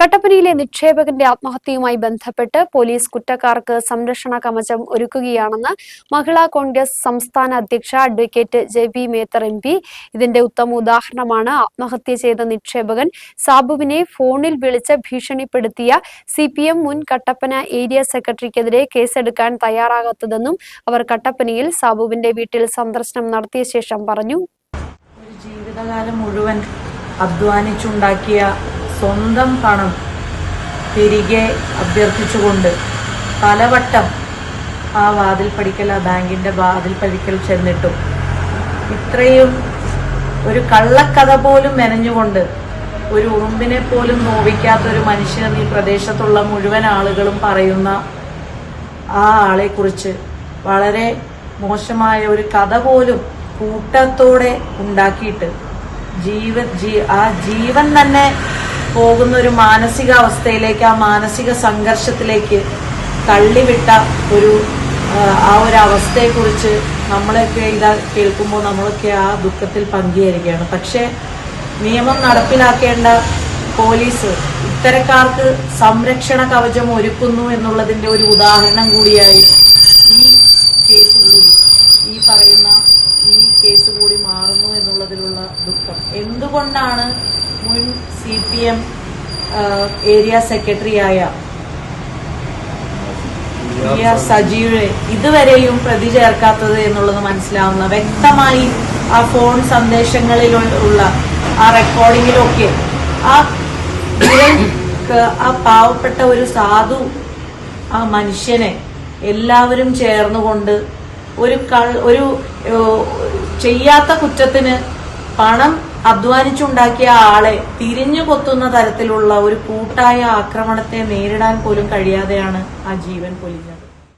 കട്ടപ്പനയിലെ നിക്ഷേപകന്റെ ആത്മഹത്യയുമായി ബന്ധപ്പെട്ട് പോലീസ് കുറ്റക്കാർക്ക് സംരക്ഷണ കവചം ഒരുക്കുകയാണെന്ന് മഹിളാ കോൺഗ്രസ് സംസ്ഥാന അധ്യക്ഷ advocate J B Mether M P. ഇതിന്റെ ഉത്തമ ഉദാഹരണമാണ് ആത്മഹത്യ ചെയ്ത നിക്ഷേപകൻ സാബുവിനെ ഫോണിൽ വിളിച്ച് ഭീഷണിപ്പെടുത്തിയ സി പി എം മുൻ കട്ടപ്പന ഏരിയ സെക്രട്ടറിക്കെതിരെ കേസെടുക്കാൻ തയ്യാറാകാത്തതെന്നും അവർ കട്ടപ്പനയിൽ സാബുവിന്റെ വീട്ടിൽ സന്ദർശനം നടത്തിയ ശേഷം പറഞ്ഞു. ജീവിതകാലം മുഴുവൻ അധ്വാനിച്ചുണ്ടാക്കിയ സ്വന്തം പണം തിരികെ അഭ്യർത്ഥിച്ചുകൊണ്ട് പലവട്ടം ആ വാതിൽ പടിക്കൽ ആ ബാങ്കിന്റെ വാതിൽ പടിക്കൽ ചെന്നിട്ടും. ഇത്രയും ഒരു കള്ളക്കഥ പോലും മെനഞ്ഞുകൊണ്ട് ഒരു ഉറുമ്പിനെ പോലും നോവിക്കാത്ത ഒരു മനുഷ്യൻ ഈ പ്രദേശത്തുള്ള മുഴുവൻ ആളുകളും പറയുന്ന ആ ആളെക്കുറിച്ച് വളരെ മോശമായ ഒരു കഥ പോലും കൂട്ടത്തോടെ ഉണ്ടാക്കിയിട്ട് ജീവൻ ജീ ആ ജീവൻ തന്നെ പോകുന്ന ഒരു മാനസിക അവസ്ഥയിലേക്ക് ആ മാനസിക സംഘർഷത്തിലേക്ക് തള്ളിവിട്ട ഒരു ആ, ഒരു അവസ്ഥയെക്കുറിച്ച് നമ്മളൊക്കെ ഇതാ കേൾക്കുമ്പോൾ നമ്മളൊക്കെ ആ ദുഃഖത്തിൽ പങ്കുചേരുകയാണ്. പക്ഷേ നിയമം നടപ്പിലാക്കേണ്ട പോലീസ് ഇത്തരക്കാർക്ക് സംരക്ഷണ കവചം ഒരുക്കുന്നു എന്നുള്ളതിന്റെ ഒരു ഉദാഹരണം കൂടിയായി ഈ കേസ് ഈ കേസ് കൂടി മാറുന്നു എന്നുള്ളതിലുള്ള ദുഃഖം. എന്തുകൊണ്ടാണ് മുൻ സി പി എം ഏരിയ സെക്രട്ടറിയായ സജിയുടെ ഇതുവരെയും പ്രതി ചേർക്കാത്തത് എന്നുള്ളത് മനസ്സിലാവുന്ന വ്യക്തമായി ആ ഫോൺ സന്ദേശങ്ങളിലുള്ള ആ റെക്കോർഡിങ്ങിലൊക്കെ ആ ആ പാവപ്പെട്ട ഒരു സാധു ആ മനുഷ്യനെ എല്ലാവരും ചേർന്നുകൊണ്ട് ഒരു കൾ ഒരു ചെയ്യാത്ത കുറ്റത്തിന് പണം അധ്വാനിച്ചുണ്ടാക്കിയ ആളെ തിരിഞ്ഞു കൊത്തുന്ന തരത്തിലുള്ള ഒരു കൂട്ടായ ആക്രമണത്തെ നേരിടാൻ പോലും കഴിയാതെയാണ് ആ ജീവൻ പൊലിഞ്ഞത്.